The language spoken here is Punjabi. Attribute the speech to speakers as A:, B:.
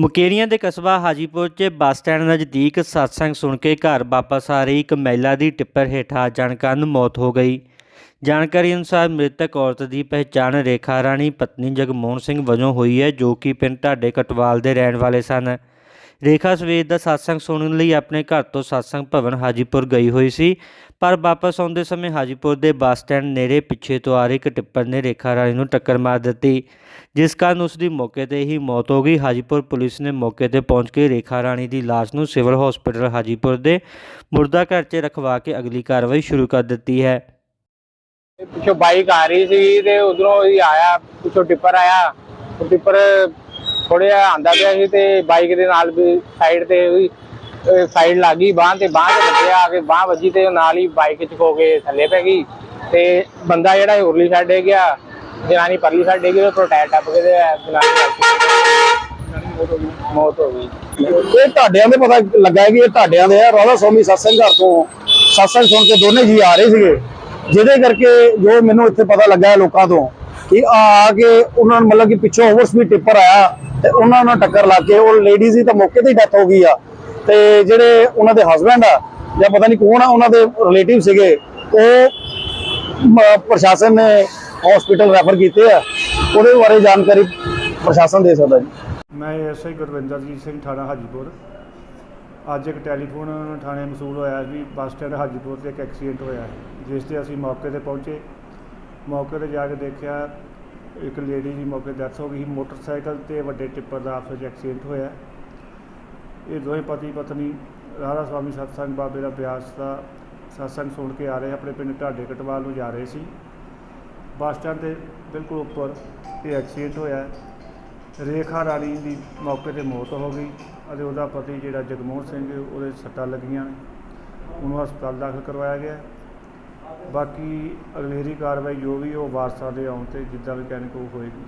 A: ਮੁਕੇਰੀਆਂ ਦੇ ਕਸਬਾ ਹਾਜੀਪੁਰ 'ਚ ਬੱਸ ਸਟੈਂਡ ਨਜ਼ਦੀਕ ਸਤਸੰਗ ਸੁਣ ਕੇ ਘਰ ਵਾਪਸ ਆ ਰਹੀ ਇੱਕ ਮਹਿਲਾ ਦੀ ਟਿੱਪਰ ਹੇਠਾਂ ਆ ਜਾਣ ਕਾਰਨ ਮੌਤ ਹੋ ਗਈ। ਜਾਣਕਾਰੀ ਅਨੁਸਾਰ ਮ੍ਰਿਤਕ ਔਰਤ ਦੀ ਪਹਿਚਾਣ ਰੇਖਾ ਰਾਣੀ ਪਤਨੀ ਜਗਮੋਹਨ ਸਿੰਘ ਵਜੋਂ ਹੋਈ ਹੈ, ਜੋ ਕਿ ਪਿੰਡ ਢਾਡੇ ਕਟਵਾਲ ਦੇ ਰਹਿਣ ਵਾਲੇ ਸਨ। ਰੇਖਾ ਸਵੇਰ ਦਾ ਸਤਸੰਗ ਸੁਣਨ ਲਈ ਆਪਣੇ ਘਰ ਤੋਂ ਸਤਸੰਗ ਭਵਨ ਹਾਜੀਪੁਰ ਗਈ ਹੋਈ ਸੀ, ਪਰ ਵਾਪਸ ਆਉਂਦੇ ਸਮੇਂ ਹਾਜੀਪੁਰ ਦੇ ਬੱਸ ਸਟੈਂਡ ਨੇੜੇ ਪਿੱਛੇ ਤੋਂ ਆ ਰਹੀ ਇੱਕ ਟਿੱਪਰ ਨੇ ਰੇਖਾ ਰਾਣੀ ਨੂੰ ਟੱਕਰ ਮਾਰ ਦਿੱਤੀ, ਜਿਸ ਕਾਰਨ ਉਸ ਦੀ ਮੌਕੇ ਤੇ ਹੀ ਮੌਤ ਹੋ ਗਈ। ਹਾਜੀਪੁਰ ਪੁਲਿਸ ਨੇ ਮੌਕੇ ਤੇ ਪਹੁੰਚ ਕੇ ਰੇਖਾ ਰਾਣੀ ਦੀ ਲਾਸ਼ ਨੂੰ ਸਿਵਲ ਹਸਪੀਟਲ ਹਾਜੀਪੁਰ ਦੇ ਮੁਰਦਾ ਘਰ 'ਚ ਰਖਵਾ ਕੇ ਅਗਲੀ ਕਾਰਵਾਈ ਸ਼ੁਰੂ ਕਰ ਦਿੱਤੀ ਹੈ।
B: ਪਿੱਛੋਂ ਬਾਈਕ ਆ ਰਹੀ ਸੀ ਤੇ ਉਧਰੋਂ ਹੀ ਆਇਆ, ਪਿੱਛੋਂ ਟਿੱਪਰ ਆਇਆ। ਟਿੱਪਰ ਥੋੜਾ ਜਿਹਾ ਆਂਦਾ ਪਿਆ ਸੀ ਤੇ ਬਾਈਕ ਦੇ ਨਾਲ ਵੀ ਸਾਈਡ ਤੇ ਵੀ ਸਾਈਡ ਲੱਗੀ ਬਾਹ ਤੇ ਬਾਹ ਤੇ ਵੱਜਿਆ ਆ ਕੇ ਬਾਹ ਵੱਜੀ ਤੇ ਨਾਲ ਹੀ ਬਾਈਕ ਚ ਖੋ ਕੇ ਥੱਲੇ ਪੈ ਗਈ ਤੇ ਬੰਦਾ ਜਿਹੜਾ ਉਰਲੀ ਸਾਈਡ ਡੇ ਗਿਆ, ਜਨਾਨੀ ਪਰਲੀ ਸਾਈਡ ਡੇ ਗਈ ਉਹ ਟਾਇਰ ਟੱਪ ਕੇ ਤੇ ਜਨਾਨੀ ਮੌਤ ਹੋ ਗਈ।
C: ਇਹ ਢਾਡਿਆਂ ਦੇ ਪਤਾ ਲੱਗਾ ਹੈ ਕਿ ਇਹ ਢਾਡਿਆਂ ਦੇ ਆ, ਰਾਧਾ ਸਵਾਮੀ ਸਤਸੰਗ ਘਰ ਤੋਂ ਸਤਸੰਗ ਸੁਣ ਕੇ ਦੋਨੇ ਜੀ ਆ ਰਹੇ ਸੀਗੇ। ਜਿਹਦੇ ਕਰਕੇ ਜੋ ਮੈਨੂੰ ਇੱਥੇ ਪਤਾ ਲੱਗਾ ਲੋਕਾਂ ਤੋਂ ਕਿ ਆ ਆ ਕੇ ਉਹਨਾਂ ਨੂੰ ਮਤਲਬ ਕਿ ਪਿੱਛੋਂ ਓਵਰ ਸਪੀਡ ਟਿੱਪਰ ਆਇਆ। ਤੇ ਉਹਨਾਂ ਨਾਲ ਟੱਕਰ ਲੱਗ ਕੇ ਉਹ ਲੇਡੀਜ਼ ਦੀ ਤਾਂ ਮੌਕੇ ਤੇ ਹੀ ਡੈਥ ਹੋ ਗਈ ਆ। ਤੇ ਜਿਹੜੇ ਉਹਨਾਂ ਦੇ ਹਸਬੰਡ ਆ, ਜਾਂ ਪਤਾ ਨਹੀਂ ਕੌਣ ਆ, ਉਹਨਾਂ ਦੇ ਰਿਲੇਟਿਵ ਸੀਗੇ, ਉਹ ਪ੍ਰਸ਼ਾਸਨ ਨੇ ਹਸਪੀਟਲ ਰੈਫਰ ਕੀਤੇ ਆ। ਉਹਦੇ ਬਾਰੇ ਜਾਣਕਾਰੀ ਪ੍ਰਸ਼ਾਸਨ ਦੇ ਸਕਦਾ ਜੀ।
D: ਮੈਂ ਐਸਆਈ ਗੁਰਵਿੰਦਰਜੀਤ ਸਿੰਘ ਥਾਣਾ ਹਾਜੀਪੁਰ। ਅੱਜ ਇੱਕ ਟੈਲੀਫੋਨ ਥਾਣੇ ਮਸੂਲ ਹੋਇਆ ਵੀ ਬੱਸ ਸਟੈਂਡ ਹਾਜੀਪੁਰ ਤੇ ਇੱਕ ਐਕਸੀਡੈਂਟ ਹੋਇਆ। ਜਿਸ ਤੇ ਅਸੀਂ ਮੌਕੇ ਤੇ ਪਹੁੰਚੇ। ਮੌਕੇ ਤੇ ਜਾ ਕੇ ਦੇਖਿਆ ਇੱਕ ਲੇਡੀ ਦੀ ਮੌਕੇ ਡੈਥ ਹੋ ਗਈ ਸੀ। ਮੋਟਰਸਾਈਕਲ ਤੇ ਵੱਡੇ ਟਿੱਪਰ ਦਾ ਆਪਸ ਵਿੱਚ ਐਕਸੀਡੈਂਟ ਹੋਇਆ। ਇਹ ਦੋਵੇਂ ਪਤੀ ਪਤਨੀ ਰਾਧਾ ਸਵਾਮੀ ਸਤਸੰਗ ਬਾਬੇ ਦਾ ਬਿਆਸ ਦਾ ਸਤਸੰਗ ਸੁਣ ਕੇ ਆ ਰਹੇ। ਆਪਣੇ ਪਿੰਡ ਢਾਡੇ ਕਟਵਾਲ ਨੂੰ ਜਾ ਰਹੇ ਸੀ। ਬੱਸ ਸਟੈਂਡ ਦੇ ਬਿਲਕੁਲ ਉੱਪਰ ਇਹ ਐਕਸੀਡੈਂਟ ਹੋਇਆ। ਰੇਖਾ ਰਾਣੀ ਦੀ ਮੌਕੇ ਤੇ ਮੌਤ ਹੋ ਗਈ ਅਤੇ ਉਹਦਾ ਪਤੀ ਜਿਹੜਾ ਜਗਮੋਹਨ ਸਿੰਘ ਉਹਦੇ ਸੱਟਾਂ ਲੱਗੀਆਂ ਉਹਨੂੰ ਹਸਪਤਾਲ ਦਾਖਲ ਕਰਵਾਇਆ ਗਿਆ। ਬਾਕੀ ਅਗਲੇਰੀ ਕਾਰਵਾਈ ਜੋ ਵੀ ਉਹ ਵਾਰਸਾਂ ਦੇ ਆਉਣ ਤੇ ਜਿੱਦਾਂ ਵੀ ਕਹਿਣਗੇ ਉਹ ਹੋਏਗੀ।